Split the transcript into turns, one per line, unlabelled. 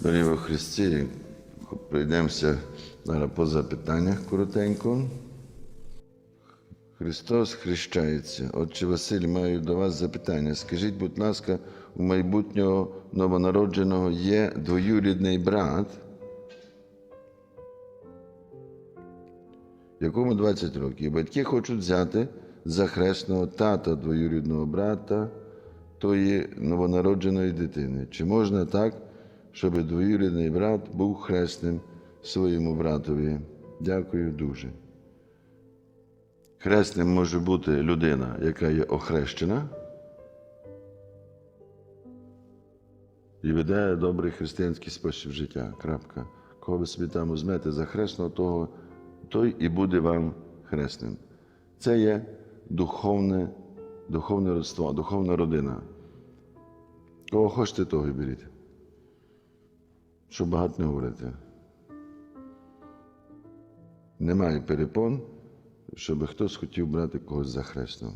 Дорогі во Христі, пройдемося зараз по запитаннях коротенько. Христос хрещається. Отче Василь, маю до вас запитання. Скажіть, будь ласка, у майбутнього новонародженого є двоюрідний брат, якому 20 років. Батьки хочуть взяти за хресного тата двоюрідного брата тої новонародженої дитини. Чи можна так, щоб двоюрідний брат був хресним своєму братові? Дякую дуже. Хресним може бути людина, яка є охрещена і веде добрий християнський спосіб життя. Крапка. Кого ви собі там візьмете за хресного, того, той і буде вам хресним. Це є духовне, духовне родство, духовна родина. Кого хочете, того і беріть. Щоб багато не говорити. Немає перепон, щоб хтось хотів брати когось за хресного.